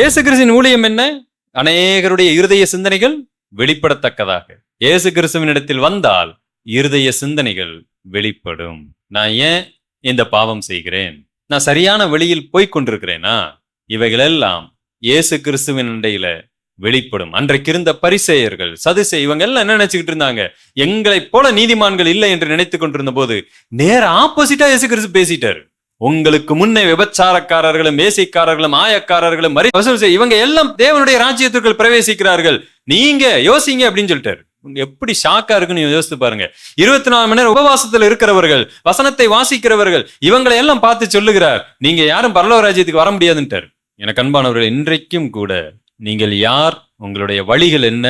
இயேசு கிறிஸ்துவின் ஊழியம் என்ன? அநேகருடைய இருதய சிந்தனைகள் வெளிப்படத்தக்கதாக. இயேசு கிறிஸ்துவினிடத்தில் வந்தால் இருதய சிந்தனைகள் வெளிப்படும். நான் ஏன் இந்த பாவம் செய்கிறேன்? நான் சரியான வழியில் போய்க் கொண்டிருக்கிறேனா? இவைகளெல்லாம் இயேசு கிறிஸ்துவின் இடையில வெளிப்படும். அன்றைக்கு இருந்த பரிசேயர்கள் சதுசே இவங்க எல்லாம் என்ன நினைச்சுக்கிட்டு இருந்தாங்க? எங்களைப் போல நீதிமான்கள் இல்லை என்று நினைத்து கொண்டிருந்த போது நேர ஆப்போசிட்டா இயேசு கிறிஸ்து பேசிட்டாரு. உங்களுக்கு முன்னே விபச்சாரக்காரர்களும் வேசிக்காரர்களும் ஆயக்காரர்களும் வசூல் இவங்க எல்லாம் தேவனுடைய ராஜ்யத்திற்குள் பிரவேசிக்கிறார்கள். நீங்க யோசிங்க அப்படின்னு சொல்லிட்டாரு. உங்க எப்படி ஷாக்கா இருக்குன்னு யோசித்து பாருங்க. இருபத்தி நாலு மணி நேரம் உபவாசத்துல இருக்கிறவர்கள் வசனத்தை வாசிக்கிறவர்கள் இவங்களை எல்லாம் பார்த்து சொல்லுகிறார். நீங்க யாரும் பரலோக ராஜ்யத்துக்கு வர முடியாதுன்ட்டார். எனக்கு அன்பானவர்கள் இன்றைக்கும் கூட நீங்கள் யார் உங்களுடைய வழிகள் என்ன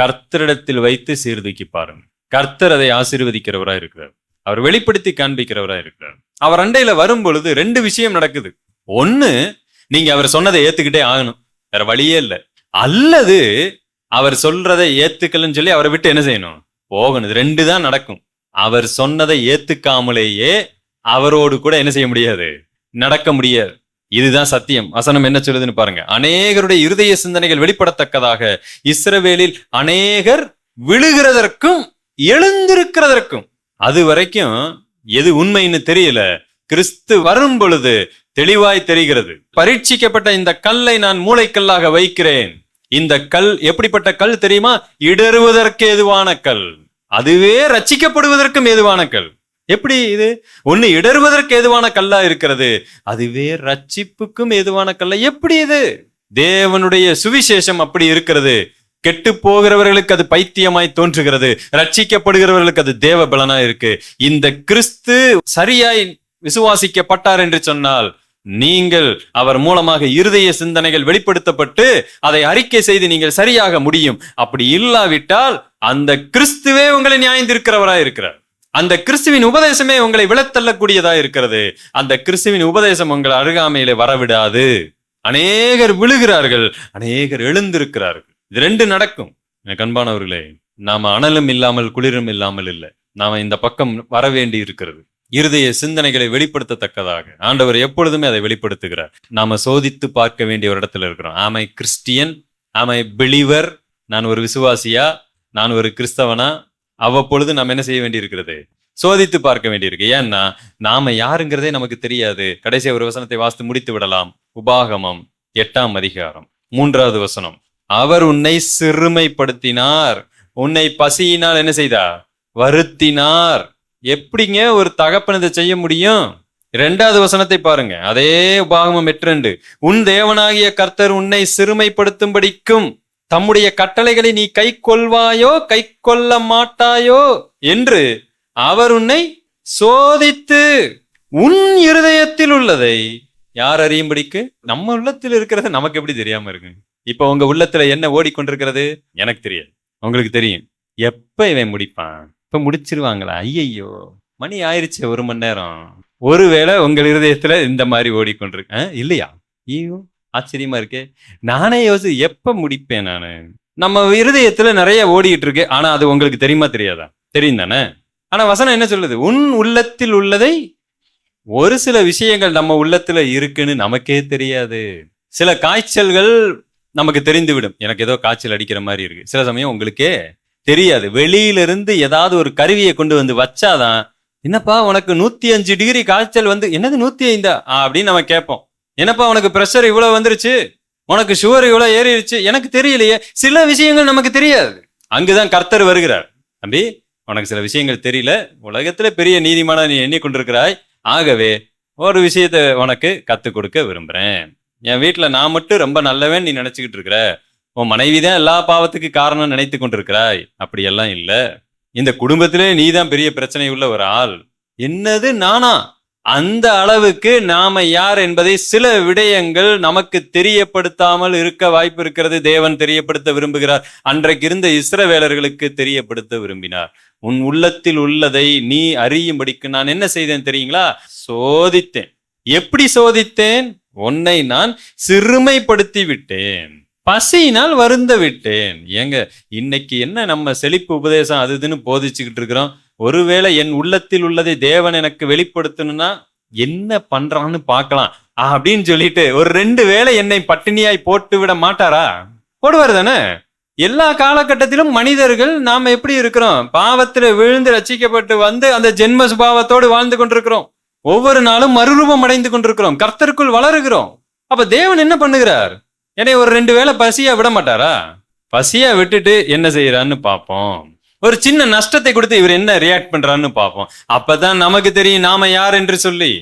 கர்த்தரிடத்தில் வைத்து சீர்தூக்கி பாருங்க கர்த்தர் அதை ஆசீர்வதிக்கிறவராக இருக்கிறார். அவர் வெளிப்படுத்தி காண்பிக்கிறவரா இருக்கிறார். அவர் அண்டையில வரும் பொழுது ரெண்டு விஷயம் நடக்குது. ஒண்ணு நீங்க அவர் சொன்னதை ஏத்துக்கிட்டே ஆகணும். வேற வழியே இல்லை. அல்லது அவர் சொல்றதை ஏத்துக்கலன்னு சொல்லி அவரை விட்டு என்ன செய்யணும்? போகணும். ரெண்டு தான் நடக்கும். அவர் சொன்னதை ஏத்துக்காமலேயே அவரோடு கூட என்ன செய்ய முடியாது? நடக்க முடியாது. இதுதான் சத்தியம். வசனம் என்ன சொல்லுதுன்னு பாருங்க. அநேகருடைய இருதய சிந்தனைகள் வெளிப்படத்தக்கதாக இஸ்ரவேலில் அநேகர் விழுகிறதற்கும் எழுந்திருக்கிறதற்கும் அது வரைக்கும் எது உண்மைன்னு தெரியல. கிறிஸ்து வரும் பொழுது தெளிவாய் தெரிகிறது. பரீட்சிக்கப்பட்ட இந்த கல்லை நான் மூளைக்கல்லாக வைக்கிறேன். இந்த கல் எப்படிப்பட்ட கல் தெரியுமா? இடறுவதற்கு எதுவான கல். அதுவே ரட்சிக்கப்படுவதற்கும் ஏதுவான கல். எப்படி இது? ஒண்ணு இடறுவதற்கு எதுவான கல்லா இருக்கிறது. அதுவே ரட்சிப்புக்கும் எதுவான கல்ல. எப்படி இது? தேவனுடைய சுவிசேஷம் அப்படி இருக்கிறது. கெட்டு போகிறவர்களுக்கு அது பைத்தியமாய் தோன்றுகிறது. ரட்சிக்கப்படுகிறவர்களுக்கு அது தேவ பலனா இருக்கு. இந்த கிறிஸ்து சரியாய் விசுவாசிக்கப்பட்டார் என்று சொன்னால் நீங்கள் அவர் மூலமாக இருதய சிந்தனைகள் வெளிப்படுத்தப்பட்டு அதை அறிக்கை செய்து நீங்கள் சரியாக முடியும். அப்படி இல்லாவிட்டால் அந்த கிறிஸ்துவே உங்களை நியாயந்திருக்கிறவராய் இருக்கிறார். அந்த கிறிஸ்துவின் உபதேசமே உங்களை விழத்தள்ளக்கூடியதா இருக்கிறது. அந்த கிறிஸ்துவின் உபதேசம் உங்கள் அருகாமையிலே வரவிடாது. அநேகர் விழுகிறார்கள் அநேகர் எழுந்திருக்கிறார்கள். இது ரெண்டு நடக்கும். எனக்கு அன்பானவர்களே நாம அனலும் இல்லாமல் குளிரும் இல்லாமல் இல்லை. நாம இந்த பக்கம் வர வேண்டி இருக்கிறது. இருதய சிந்தனைகளை வெளிப்படுத்தத்தக்கதாக. ஆண்டவர் எப்பொழுதுமே அதை வெளிப்படுத்துகிறார். நாம சோதித்து பார்க்க வேண்டிய ஒரு இடத்துல இருக்கிறோம். ஆமை கிறிஸ்டியன் ஆமை பிலீவர் நான் ஒரு விசுவாசியா? நான் ஒரு கிறிஸ்தவனா? அவ்வப்பொழுது நாம் என்ன செய்ய வேண்டியிருக்கிறது? சோதித்து பார்க்க வேண்டியிருக்கு. ஏன்னா நாம யாருங்கிறதே நமக்கு தெரியாது. கடைசி ஒரு வசனத்தை வாசித்து முடித்து விடலாம். உபாகமம் எட்டாம் அதிகாரம். மூன்றாவது வசனம். அவர் உன்னை சிறுமைப்படுத்தினார். உன்னை பசியினால் என்ன செய்தார் வருத்தினார். எப்படிங்க ஒரு தகப்பன் இதை செய்ய முடியும்? இரண்டாவது வசனத்தை பாருங்க. அதே உபாகமம் எட்டு உன் தேவனாகிய கர்த்தர் உன்னை சிறுமைப்படுத்தும்படிக்கும் தம்முடைய கட்டளைகளை நீ கை கொள்வாயோ கை கொள்ள மாட்டாயோ என்று அவர் உன்னை சோதித்து உன் இருதயத்தில் உள்ளதை யார் அறியும்படிக்கு? நம்ம உள்ளத்தில் இருக்கிறத நமக்கு எப்படி தெரியாம இருக்கு இப்ப உங்க உள்ளத்துல என்ன ஓடிக்கொண்டிருக்கிறது? எனக்கு தெரியாது. உங்களுக்கு தெரியும். எப்ப இவன் முடிப்பான்? இப்ப முடிச்சிருவாங்களா? ஐயையோ மணி ஆயிருச்சு ஒரு மணி நேரம். ஒருவேளை உங்கள் இருதயத்துல இந்த மாதிரி ஓடிக்கொண்டிருக்கு இல்லையா? ஐயோ ஆச்சரியமா இருக்கே. நானே யோசி எப்ப முடிப்பேன் நானு? நம்ம இருதயத்துல நிறைய ஓடிக்கிட்டு இருக்கு ஆனா அது உங்களுக்கு தெரியுமா தெரியாதா? தெரியும் தானே? ஆனா வசனம் என்ன சொல்லுது? உன் உள்ளத்தில் உள்ளதை ஒரு சில விஷயங்கள் நம்ம உள்ளத்துல இருக்குன்னு நமக்கே தெரியாது. சில காய்ச்சல்கள் நமக்கு தெரிந்துவிடும். எனக்கு ஏதோ காய்ச்சல் அடிக்கிற மாதிரி இருக்கு. சில சமயம் உங்களுக்கே தெரியாது. வெளியிலிருந்து ஏதாவது ஒரு கருவியை கொண்டு வந்து வச்சாதான் என்னப்பா உனக்கு நூத்தி அஞ்சு டிகிரி காய்ச்சல் வந்து என்னது நூத்தி ஐந்தா அப்படின்னு நம்ம கேட்போம். என்னப்பா உனக்கு பிரஷர் இவ்வளவு வந்துருச்சு? உனக்கு சுகர் இவ்வளவு ஏறிடுச்சு எனக்கு தெரியலையே. சில விஷயங்கள் நமக்கு தெரியாது. அங்குதான் கர்த்தர் வருகிறார். தம்பி உனக்கு சில விஷயங்கள் தெரியல. உலகத்துல பெரிய நீதிமான நீ எண்ணிக்கொண்டிருக்கிறாய். ஆகவே ஒரு விஷயத்தை உனக்கு கத்துக் கொடுக்க விரும்புறேன். என் வீட்டில் நான் மட்டும் ரொம்ப நல்லவன் நீ நினச்சிக்கிட்டு இருக்கிற. உன் மனைவி தான் எல்லா பாவத்துக்கு காரணம் நினைத்து கொண்டிருக்கிறாய். அப்படியெல்லாம் இல்லை. இந்த குடும்பத்திலே நீ தான் பெரிய பிரச்சனை உள்ள ஒரு ஆள். என்னது நானா? அந்த அளவுக்கு நாம யார் என்பதை சில விடயங்கள் நமக்கு தெரியப்படுத்தாமல் இருக்க வாய்ப்பு இருக்கிறது. தேவன் தெரியப்படுத்த விரும்புகிறார். அன்றைக்கு இருந்த இஸ்ரவேலர்களுக்கு தெரியப்படுத்த விரும்பினார். உன் உள்ளத்தில் உள்ளதை நீ அறியும்படிக்கு நான் என்ன செய்தேன் தெரியுங்களா? சோதித்தேன். எப்படி சோதித்தேன்? உன்னை நான் சிறுமைப்படுத்தி விட்டேன் பசியினால் வருந்த விட்டேன் ஏங்க இன்னைக்கு என்ன நம்ம செழிப்பு உபதேசம் அது இதுன்னு போதிச்சுக்கிட்டு இருக்கிறோம்? ஒருவேளை என் உள்ளத்தில் உள்ளதை தேவன் எனக்கு வெளிப்படுத்தணும்னா என்ன பண்றான்னு பார்க்கலாம். அப்படின்னு சொல்லிட்டு ஒரு ரெண்டு வேளை என்னை பட்டினியாய் போட்டு விட மாட்டாரா? போடுவார் தானே? எல்லா காலகட்டத்திலும் மனிதர்கள் நாம எப்படி இருக்கிறோம்? பாவத்துல விழுந்து ரச்சிக்கப்பட்டு வந்து அந்த ஜென்ம சுபாவத்தோடு வாழ்ந்து கொண்டிருக்கிறோம். ஒவ்வொரு நாளும் மறுரூபம் அடைந்து கொண்டிருக்கிறோம். கர்த்தருக்குள் வளருகிறோம். அப்ப தேவன் என்ன பண்ணுகிறார்? என்னை ஒரு ரெண்டு வேளை பசியா விட மாட்டாரா? பசியா விட்டுட்டு என்ன செய்யறான்னு பார்ப்போம். ஒரு சின்ன நஷ்டத்தை கொடுத்து இவர் என்ன ரியாக்ட் பண்றான்னு பார்ப்போம். அப்பதான் நமக்கு தெரியும் நாம யார் என்று சொல்லி.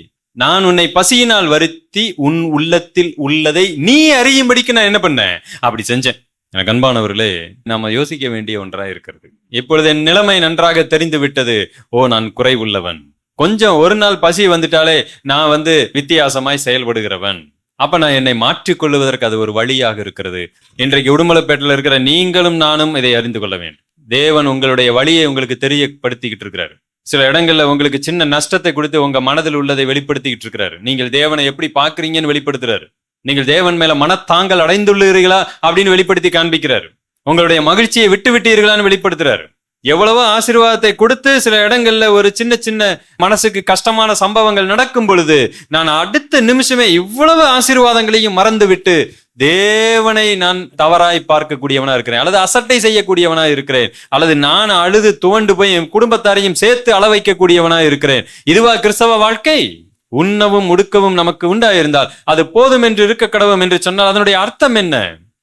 நான் உன்னை பசியினால் வருத்தி உன் உள்ளத்தில் உள்ளதை நீ அறியும்படிக்கு நான் என்ன பண்ணேன்? அப்படி செஞ்சேன். எனக்கு அன்பானவர்களே நாம யோசிக்க வேண்டிய ஒன்றா இருக்கிறது. இப்பொழுது என் நிலைமை நன்றாக தெரிந்து விட்டது ஓ நான் குறைவுள்ளவன். கொஞ்சம் ஒரு நாள் பசி வந்துட்டாலே நான் வந்து வித்தியாசமாய் செயல்படுகிறவன். அப்ப நான் என்னை மாற்றிக் கொள்வதற்கு அது ஒரு வழியாக இருக்கிறது. இன்றைக்கு உடுமலைப்பேட்டில் இருக்கிற நீங்களும் நானும் இதை அறிந்து கொள்ள வேண்டும். தேவன் உங்களுடைய வழியை உங்களுக்கு தெரியப்படுத்திக்கிட்டு இருக்கிறாரு. சில இடங்கள்ல உங்களுக்கு சின்ன நஷ்டத்தை கொடுத்து உங்க மனதில் உள்ளதை வெளிப்படுத்திக்கிட்டு இருக்கிறாரு. நீங்கள் தேவனை எப்படி பாக்குறீங்கன்னு வெளிப்படுத்துறாரு. நீங்கள் தேவன் மேல மனத்தாங்கள் அடைந்துள்ளீர்களா அப்படின்னு வெளிப்படுத்தி காண்பிக்கிறாரு. உங்களுடைய மகிழ்ச்சியை விட்டு விட்டீர்களான்னு வெளிப்படுத்துறாரு. எவ்வளவோ ஆசீர்வாதத்தை கொடுத்து சில இடங்கள்ல ஒரு சின்ன சின்ன மனசுக்கு கஷ்டமான சம்பவங்கள் நடக்கும் பொழுது நான் அடுத்த நிமிஷமே இவ்வளவு ஆசீர்வாதங்களையும் மறந்து விட்டு தேவனை நான் தவறாய் பார்க்கக்கூடியவனா இருக்கிறேன். அல்லது அசட்டை செய்யக்கூடியவனா இருக்கிறேன். அல்லது நான் அழுது துவண்டு போய் என் குடும்பத்தாரையும் சேர்த்து அளவைக்கக்கூடியவனா இருக்கிறேன். இதுவா கிறிஸ்தவ வாழ்க்கை? உண்ணவும் உடுக்கவும் நமக்கு உண்டாயிருந்தால் அது போதும் என்று இருக்க கடவும் என்று சொன்னால் அதனுடைய அர்த்தம் என்ன?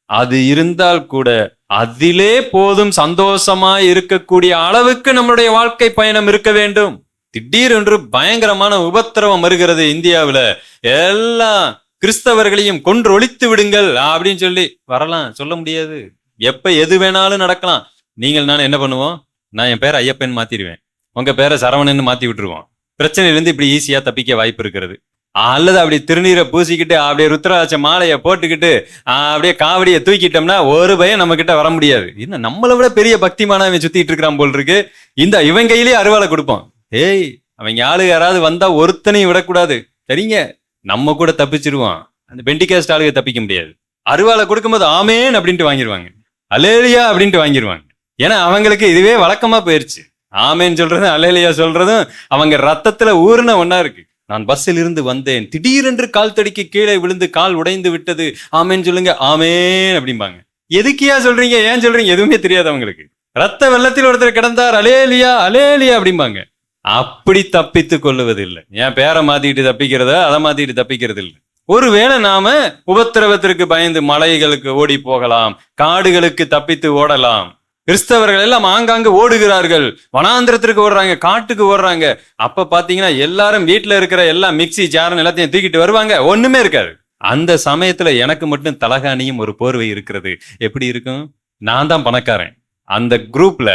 அது இருந்தால் கூட அதிலே போதும் சந்தோஷமா இருக்கக்கூடிய அளவுக்கு நம்மளுடைய வாழ்க்கை பயணம் இருக்க வேண்டும். திடீரென்று பயங்கரமான உபத்திரவம் வருகிறது இந்தியாவில். எல்லாம் கிறிஸ்தவர்களையும் கொன்று ஒழித்து விடுங்கள் அப்படின்னு சொல்லி வரலாம். சொல்ல முடியாது. எப்ப எது வேணாலும் நடக்கலாம். நீங்கள் நான் என்ன பண்ணுவோம்? நான் என் பேரை ஐயப்பன் மாத்திடுவேன். உங்க பேரை சரவணன்னு மாத்தி விட்டுருவோம். பிரச்சனையிலிருந்து இப்படி ஈஸியா தப்பிக்க வாய்ப்பு இருக்கிறது. அல்லது அப்படி திருநீரை பூசிக்கிட்டு அப்படியே ருத்ராட்ச மாலையை போட்டுக்கிட்டு அப்படியே காவடியை தூக்கிட்டோம்னா ஒரு பயம் நம்ம கிட்ட வர முடியாது. இன்னும் நம்மளை விட பெரிய பக்திமான அவன் சுத்திட்டு இருக்கிறான் போல் இருக்கு. இந்த இவன் கையிலேயே அருவாளை கொடுப்போம். ஏய் அவங்க ஆளு யாராவது வந்தா ஒருத்தனையும் விடக்கூடாது. சரிங்க நம்ம கூட தப்பிச்சிருவான். அந்த பெண்டிகாஸ்ட் ஆளுக தப்பிக்க முடியாது. அருவாளை கொடுக்கும்போது ஆமேன் அப்படின்ட்டு வாங்கிடுவாங்க அலேலியா அப்படின்ட்டு வாங்கிடுவாங்க ஏன்னா அவங்களுக்கு இதுவே வழக்கமா போயிருச்சு. ஆமேன்னு சொல்றதும் அலேலியா சொல்றதும் அவங்க ரத்தத்துல ஊர்ன ஒன்னா இருக்கு. நான் பஸ்ஸில் இருந்து வந்தேன். திடீரென்று கால் தடிக்கு கீழே விழுந்து கால் உடைந்து விட்டது. ஆமேன்னு சொல்லுங்க. ஆமேன் அப்படிம்பாங்க. எதுக்கியா சொல்றீங்க? ஏன் சொல்றீங்க? எதுவுமே தெரியாது அவங்களுக்கு. ரத்த வெள்ளத்தில் ஒருத்தர் கிடந்தார். அலேலியா அலேலியா அப்படிம்பாங்க. அப்படி தப்பித்து கொள்ளுவதில்லை. ஏன் பேரை மாத்திட்டு தப்பிக்கிறத? அதை மாத்திட்டு தப்பிக்கிறது இல்லை ஒருவேளை நாம உபத்திரவத்திற்கு பயந்து மலைகளுக்கு ஓடி போகலாம். காடுகளுக்கு தப்பித்து ஓடலாம். கிறிஸ்தவர்கள் எல்லாம் ஆங்காங்கு ஓடுகிறார்கள். வனாந்திரத்திற்கு ஓடுறாங்க காட்டுக்கு ஓடுறாங்க. அப்ப பாத்தீங்கன்னா எல்லாரும் வீட்டுல இருக்கிற எல்லா மிக்ஸி ஜாரன் எல்லாத்தையும் தூக்கிட்டு வருவாங்க. ஒண்ணுமே இருக்காது. அந்த சமயத்துல எனக்கு மட்டும் தலகாணியும் ஒரு போர்வை இருக்கிறது. எப்படி இருக்கும்? நான் தான் பணக்காரன். அந்த குரூப்ல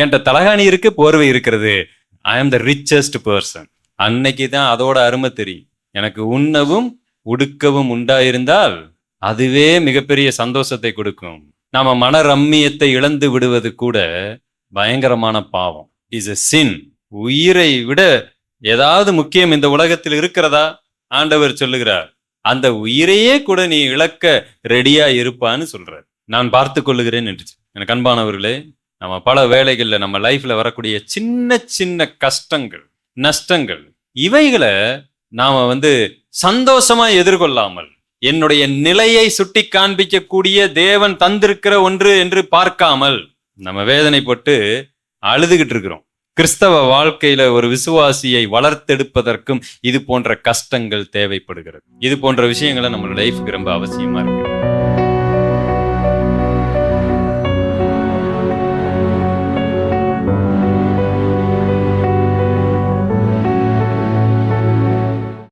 என்கிட்ட தலகாணி இருக்கு போர்வை இருக்கிறது. ஐ ஆம் த ரிச்சஸ்ட் பர்சன் அன்னைக்கு தான் அதோட அருமை தெரியும். எனக்கு உண்ணவும் உடுக்கவும் உண்டாயிருந்தால் அதுவே மிகப்பெரிய சந்தோஷத்தை கொடுக்கும். நாம மன ரம்மியத்தை இழந்து விடுவது கூட பயங்கரமான பாவம். இஸ் எ சின் உயிரை விட ஏதாவது முக்கியம் இந்த உலகத்தில் இருக்கிறதா? ஆண்டவர் சொல்லுகிறார். அந்த உயிரையே கூட நீ இழக்க ரெடியா இருப்பான்னு சொல்றார். நான் பார்த்து கொள்ளுகிறேன் என்று. எனக்கு அன்பானவர்களே நம்ம பல வேலைகளில் நம்ம லைஃப்ல வரக்கூடிய சின்ன சின்ன கஷ்டங்கள் நஷ்டங்கள் இவைகளை நாம வந்து சந்தோஷமா எதிர்கொள்ளாமல் என்னுடைய நிலையை சுட்டி காண்பிக்கக்கூடிய தேவன் தந்திருக்கிற ஒன்று என்று பார்க்காமல் நம்ம வேதனைப்பட்டு அழுதுகிட்டு இருக்கிறோம். கிறிஸ்தவ வாழ்க்கையில ஒரு விசுவாசியை வளர்த்தெடுப்பதற்கும் இது போன்ற கஷ்டங்கள் தேவைப்படுகிறது. இது போன்ற விஷயங்களை நம்ம லைஃபுக்கு ரொம்ப அவசியமா இருக்கு.